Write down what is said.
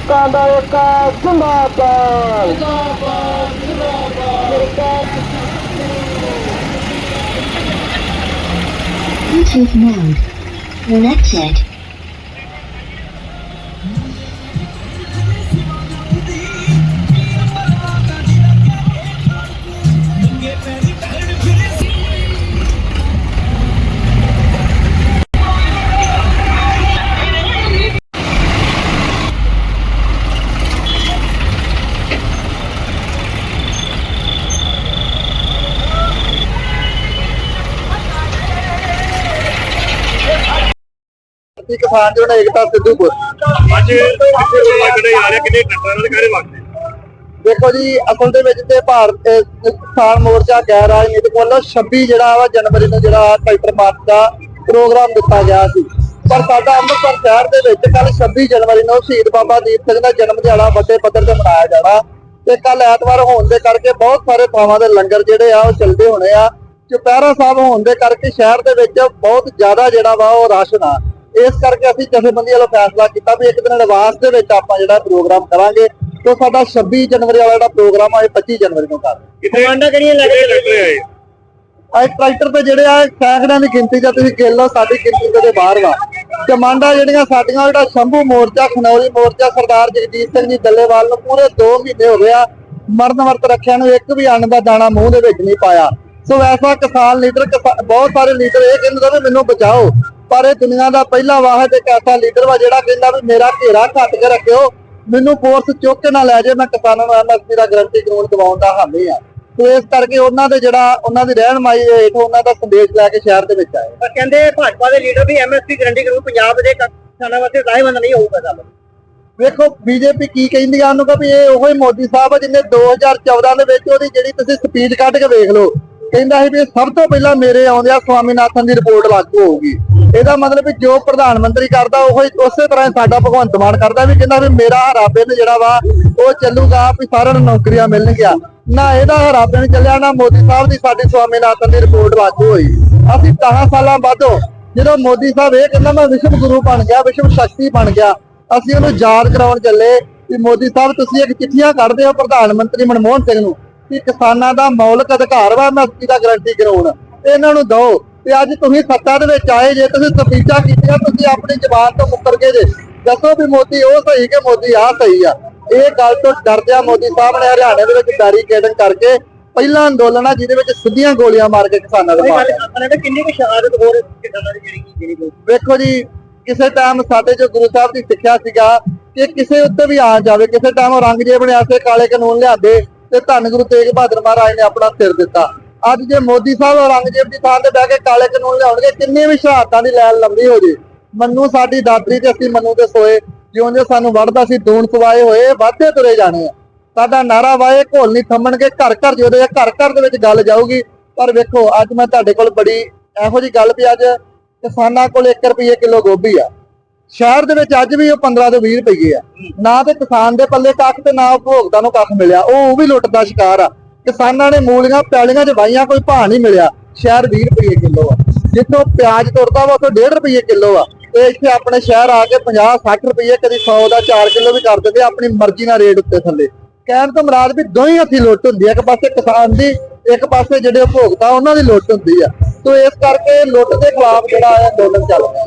Yoka da yoka Zindabad. Bluetooth mode. Connected. ਭਾਰਤੀ ਕਿਸਾਨ ਜੋ ਨੇ ਏਕਤਾ ਸਿੱਧੂਪੁਰ ਅੱਜ ਲੱਗਣੇ ਆ ਰਹੇ ਕਿੰਨੇ ਟਰੈਕਟਰਾਂ ਦੇ ਕਾਰੇ ਲੱਗਦੇ ਦੇਖੋ ਜੀ ਅਸਲ ਦੇ ਵਿੱਚ ਤੇ ਭਾਰਤ ਕਿਸਾਨ ਮੋਰਚਾ ਗੈਰ ਰਾਜਨੀਤਿਕ ਵੱਲੋਂ 26 ਜਿਹੜਾ ਵਾ ਜਨਵਰੀ ਨੂੰ ਜਿਹੜਾ ਟਰੈਕਟਰ ਮਾਰਚ ਦਾ ਪ੍ਰੋਗਰਾਮ ਦਿੱਤਾ ਗਿਆ ਸੀ। ਪਰ ਸਾਡਾ ਅੰਮ੍ਰਿਤਸਰ ਸ਼ਹਿਰ ਦੇ ਵਿੱਚ ਕੱਲ 26 ਜਨਵਰੀ ਨੂੰ ਸ਼ਹੀਦ ਬਾਬਾ ਦੀਪ ਸਿੰਘ ਦਾ ਜਨਮ ਦਿਹਾੜਾ ਵੱਡੇ ਪੱਧਰ ਤੇ ਮਨਾਇਆ ਜਾਣਾ। ਤੇ ਕੱਲ ਐਤਵਾਰ ਹੋਣ ਦੇ ਕਰਕੇ ਬਹੁਤ ਸਾਰੇ ਥਾਵਾਂ ਦੇ ਲੰਗਰ ਜਿਹੜੇ ਆ ਉਹ ਚੱਲਦੇ ਹੋਣੇ ਆ। ਚੁਪਹਿਰਾ ਸਾਹਿਬ ਹੋਣ ਦੇ ਕਰਕੇ ਸ਼ਹਿਰ ਦੇ ਵਿੱਚ ਬਹੁਤ ਜ਼ਿਆਦਾ ਜਿਹੜਾ ਵਾ ਉਹ ਰਸ਼ ਆ ਇਸ ਕਰਕੇ ਅਸੀਂ ਜਥੇਬੰਦੀ ਵੱਲੋਂ ਫੈਸਲਾ ਕੀਤਾ ਵੀ ਇੱਕ ਦਿਨ ਐਡਵਾਂਸ ਦੇ ਵਿੱਚ ਆਪਾਂ ਜਿਹੜਾ ਪ੍ਰੋਗਰਾਮ ਕਰਾਂਗੇ ਤੇ ਸਾਡਾ 26 ਜਨਵਰੀ ਵਾਲਾ ਜਿਹੜਾ ਪ੍ਰੋਗਰਾਮ ਆ ਇਹ 25 ਜਨਵਰੀ ਨੂੰ ਕਰਾਂਗੇ ਕਮਾਂਡਾ ਕਰੀਏ ਲੱਗੇ ਟਰੈਕਟਰ ਆਏ? ਅੱਜ ਟਰੈਕਟਰ ਤੇ ਜਿਹੜੇ ਆ ਸੈਂਕੜਿਆਂ ਦੀ ਗਿਣਤੀ ਜਾਂ ਤੁਸੀਂ ਗਿਣ ਲਓ ਸਾਡੀ ਗਿਣਤੀ ਦੇ ਬਾਹਰ ਵਾ। ਕਮਾਂਡਾ ਜਿਹੜੀਆਂ ਸਾਡੀਆਂ ਜਿਹੜਾ ਸ਼ੰਭੂ ਮੋਰਚਾ ਖਨੌਰੀ ਮੋਰਚਾ ਸਰਦਾਰ ਜਗਜੀਤ ਸਿੰਘ ਜੀ ਦੱਲੇਵਾਲ ਨੂੰ ਪੂਰੇ 2 ਮਹੀਨੇ ਹੋ ਗਏ ਆ ਮਰਨ ਵਰਤ ਰੱਖਿਆ ਨੂੰ ਇੱਕ ਵੀ ਅੰਨ ਦਾ ਦਾਣਾ ਮੂੰਹ ਦੇ ਵਿੱਚ ਨਹੀਂ ਪਾਇਆ। ਸੋ ਐਸਾ ਕਿਸਾਨ ਲੀਡਰ ਬਹੁਤ ਸਾਰੇ ਲੀਡਰ ਇਹ ਕਹਿੰਦੇ ਨੇ ਮੈਨੂੰ ਬਚਾਓ। ਪਰ ਇਹ ਦੁਨੀਆ ਦਾ ਪਹਿਲਾ ਵਾਹਦ ਇੱਕ ਐਸਾ ਲੀਡਰ ਵਾ ਜਿਹੜਾ ਕਹਿੰਦਾ ਵੀ ਮੇਰਾ ਘੇਰਾ ਘੱਟ ਕੇ ਰੱਖਿਓ ਮੈਨੂੰ ਫੋਰਸ ਚੁੱਕ ਕੇ ਨਾ ਲੈ ਜਾਏ ਮੈਂ ਕਿਸਾਨਾਂ ਨੂੰ ਐਮਐਸਪੀ ਦਾ ਗਰੰਟੀ ਕਾਨੂੰਨ ਦਿਵਾਉਣ ਦਾ ਹਾਮੀ ਆ। ਸੋ ਇਸ ਕਰਕੇ ਉਹਨਾਂ ਦੇ ਜਿਹੜਾ ਉਹਨਾਂ ਦੀ ਰਹਿਨਮਾਈ ਹੇਠ ਉਹਨਾਂ ਦਾ ਸੰਦੇਸ਼ ਲੈ ਕੇ ਸ਼ਹਿਰ ਦੇ ਵਿੱਚ ਆਏ। ਪਰ ਕਹਿੰਦੇ ਭਾਜਪਾ ਦੇ ਲੀਡਰ ਵੀ ਐਮਐਸਪੀ ਗਰੰਟੀ ਕਰੂ ਪੰਜਾਬ ਦੇ ਕਿਸਾਨਾਂ ਵਾਸਤੇ ਲਾਹੇਵੰਦ ਨਹੀਂ ਹੋਊਗਾ ਸਾਲ ਵੇਖੋ ਬੀਜੇਪੀ ਕੀ ਕਹਿੰਦੀ ਆ ਉਹਨੂੰ ਕਿ ਇਹ ਉਹੋ ਹੀ ਮੋਦੀ ਸਾਹਿਬ ਆ ਜਿਹਨੇ 2014 ਦੇ ਵਿੱਚ ਉਹਦੀ ਜਿਹੜੀ ਤੁਸੀਂ ਸਪੀਚ ਕੱਢ ਕੇ ਵੇਖ ਲਓ ਕਹਿੰਦਾ ਸੀ ਵੀ ਸਭ ਤੋਂ ਪਹਿਲਾਂ ਮੇਰੇ ਆਉਂਦਿਆਂ ਸਵਾਮੀਨਾਥਨ ਦੀ ਰਿਪੋਰਟ ਲਾਗੂ ਹੋਊਗੀ। ਇਹਦਾ ਮਤਲਬ ਵੀ ਜੋ ਪ੍ਰਧਾਨ ਮੰਤਰੀ ਕਰਦਾ, ਉਹ ਉਸੇ ਤਰ੍ਹਾਂ ਸਾਡਾ ਭਗਵੰਤ ਮਾਨ ਕਰਦਾ ਵੀ ਕਹਿੰਦਾ ਵੀ ਮੇਰਾ ਹਰਾ ਬਿੱਲ ਜਿਹੜਾ ਵਾ, ਉਹ ਚੱਲੂਗਾ, ਵੀ ਸਾਰਿਆਂ ਨੂੰ ਨੌਕਰੀਆਂ ਮਿਲਣਗੀਆਂ। ਨਾ ਇਹਦਾ ਹਰਾ ਬਿੱਲ ਚੱਲਿਆ, ਨਾ ਮੋਦੀ ਸਾਹਿਬ ਦੀ ਸਾਡੀ ਸਵਾਮੀਨਾਥਨ ਦੀ ਰਿਪੋਰਟ ਲਾਗੂ ਹੋਈ। ਅਸੀਂ 10 ਸਾਲਾਂ ਬਾਅਦੋਂ ਜਦੋਂ ਮੋਦੀ ਸਾਹਿਬ ਇਹ ਕਹਿੰਦਾ, ਮੈਂ ਵਿਸ਼ਵ ਗੁਰੂ ਬਣ ਗਿਆ, ਵਿਸ਼ਵ ਸ਼ਕਤੀ ਬਣ ਗਿਆ, ਅਸੀਂ ਉਹਨੂੰ ਯਾਦ ਕਰਾਉਣ ਚੱਲੇ ਕਿ ਮੋਦੀ ਸਾਹਿਬ, ਤੁਸੀਂ ਇੱਕ ਚਿੱਠੀਆਂ ਕੱਢਦੇ ਹੋ ਪ੍ਰਧਾਨ ਮੰਤਰੀ ਮਨਮੋਹਨ ਸਿੰਘ ਨੂੰ ਕਿ ਕਿਸਾਨਾਂ ਦਾ ਮੌਲਿਕ ਅਧਿਕਾਰ ਵਾ, ਮੈਂ ਦਾ ਗਾਰੰਟੀ ਕਰਾਉਣ। ਇਹਨਾਂ ਨੂੰ ਦਿਓ। ਤੇ ਅੱਜ ਤੁਸੀਂ ਸੱਤਾ ਦੇ ਵਿੱਚ ਆਏ ਜੇ ਤੁਸੀਂ ਸਪੀਚਾਂ ਕੀਤੀਆਂ ਤੁਸੀਂ ਆਪਣੀ ਜ਼ਬਾਨ ਤੋਂ ਮੁੱਕਰ ਗਏ ਜੇ। ਦੱਸੋ ਵੀ ਮੋਦੀ ਉਹ ਸਹੀ ਕਿ ਮੋਦੀ ਆ ਸਹੀ ਆ? ਇਹ ਗੱਲ ਤੋਂ ਡਰਦਿਆਂ ਮੋਦੀ ਸਾਹਿਬ ਨੇ ਹਰਿਆਣੇ ਦੇ ਵਿੱਚ ਬੈਰੀਕੇਡਿੰਗ ਕਰਕੇ ਪਹਿਲਾ ਅੰਦੋਲਨ ਆ ਜਿਹਦੇ ਵਿੱਚ ਸਿੱਧੀਆਂ ਗੋਲੀਆਂ ਮਾਰ ਕੇ ਕਿਸਾਨਾਂ ਦੇ ਤੇ ਕਿੰਨੀ ਕੁ ਸ਼ਹਾਦਤ ਹੋਰ ਕਿਸਾਨਾਂ ਦੀ ਜਿਹੜੀ ਜਿਹੜੀ ਕੋਈ ਵੇਖੋ ਜੀ ਕਿਸੇ ਟਾਈਮ ਸਾਡੇ ਜੋ ਗੁਰੂ ਸਾਹਿਬ ਦੀ ਸਿੱਖਿਆ ਸੀਗਾ ਕਿ ਕਿਸੇ ਉੱਤੇ ਵੀ ਆ ਜਾਵੇ ਕਿਸੇ ਟਾਈਮ ਔਰੰਗਜ਼ੇਬ ਨੇ ਐਸੇ ਕਾਲੇ ਕਾਨੂੰਨ ਲਿਆਂਦੇ ਤੇ ਧੰਨ ਗੁਰੂ ਤੇਗ ਬਹਾਦਰ ਮਹਾਰਾਜ ਨੇ ਆਪਣਾ ਸਿਰ ਦਿੱਤਾ। ਅੱਜ ਜੇ ਮੋਦੀ ਸਾਹਿਬ ਔਰੰਗਜ਼ੇਬ ਦੀ ਥਾਂ ਤੇ ਬਹਿ ਕੇ ਕਾਲੇ ਕਾਨੂੰਨ ਲਿਆਉਣਗੇ ਕਿੰਨੀ ਵੀ ਸ਼ਹਾਦਤਾਂ ਦੀ ਲੈਣ ਲੰਬੀ ਹੋ ਜੇ। ਮੰਨੂ ਸਾਡੀ ਦਾਤਰੀ ਤੇ ਅਸੀਂ ਮੰਨੂ ਤੇ ਸੋਏ, ਜਿਉਂ ਜੇ ਸਾਨੂੰ ਵੜਦਾ ਸੀ, ਦੂਣ ਸਵਾਏ ਹੋਏ, ਵਾਧੇ ਤੁਰੇ ਜਾਣੇ ਆ। ਸਾਡਾ ਨਾਰਾ ਵਾਏ, ਘੋਲ ਨਹੀਂ ਥੰਮਣਗੇ, ਘਰ ਘਰ ਜਿਹਦੇ ਘਰ ਘਰ ਦੇ ਵਿੱਚ ਗੱਲ ਜਾਊਗੀ। ਪਰ ਵੇਖੋ, ਅੱਜ ਮੈਂ ਤੁਹਾਡੇ ਕੋਲ ਬੜੀ ਇਹੋ ਜੀ ਗੱਲ ਵੀ ਅੱਜ ਕਿਸਾਨਾਂ ਕੋਲ 1 ਰੁਪਏ ਕਿਲੋ ਗੋਭੀ ਆ। ਸ਼ਹਿਰ ਦੇ ਵਿੱਚ ਅੱਜ ਵੀ ਉਹ 15 ਤੋਂ 20 ਰੁਪਏ ਆ। ਨਾ ਤੇ ਕਿਸਾਨ ਦੇ ਪੱਲੇ ਕੱਖ ਤੇ ਨਾ ਉਪਭੋਗਤਾ ਨੂੰ ਕੱਖ ਮਿਲਿਆ। ਉਹ ਉਹ ਵੀ ਲੁੱਟ ਦਾ ਸ਼ਿਕਾਰ ਆ। ਕਿਸਾਨਾਂ ਨੇ ਮੂਲੀਆਂ ਪੈਲੀਆਂ 'ਚ ਵਾਈਆਂ ਕੋਈ ਭਾਅ ਨਹੀਂ ਮਿਲਿਆ। ਸ਼ਹਿਰ 20 ਰੁਪਏ ਕਿਲੋ ਆ। ਜਿੱਥੋਂ ਪਿਆਜ਼ ਤੁਰਦਾ ਵਾ, ਉੱਥੋਂ 1.5 ਰੁਪਏ ਕਿਲੋ ਆ। ਤੇ ਇੱਥੇ ਆਪਣੇ ਸ਼ਹਿਰ ਆ ਕੇ 50 60 ਰੁਪਏ, ਕਦੀ 100 ਦਾ 4 ਕਿਲੋ ਵੀ ਕਰ ਦਿੰਦੇ ਆਪਣੀ ਮਰਜ਼ੀ ਨਾਲ ਰੇਟ ਉੱਤੇ ਥੱਲੇ। ਕਹਿਣ ਤੋਂ ਮਰਾਦ ਵੀ ਦੋਹੀਂ ਹੱਥੀ ਲੁੱਟ ਹੁੰਦੀ ਆ, ਇੱਕ ਪਾਸੇ ਕਿਸਾਨ ਦੀ, ਇੱਕ ਪਾਸੇ ਜਿਹੜੇ ਉਪਭੋਗਤਾ, ਉਹਨਾਂ ਦੀ ਲੁੱਟ ਹੁੰਦੀ ਆ। ਸੋ ਇਸ ਕਰਕੇ ਲੁੱਟ ਦੇ ਖਿਲਾਫ ਜਿਹੜਾ ਹੈ ਅੰਦੋਲਨ ਚੱਲ ਰਿਹਾ।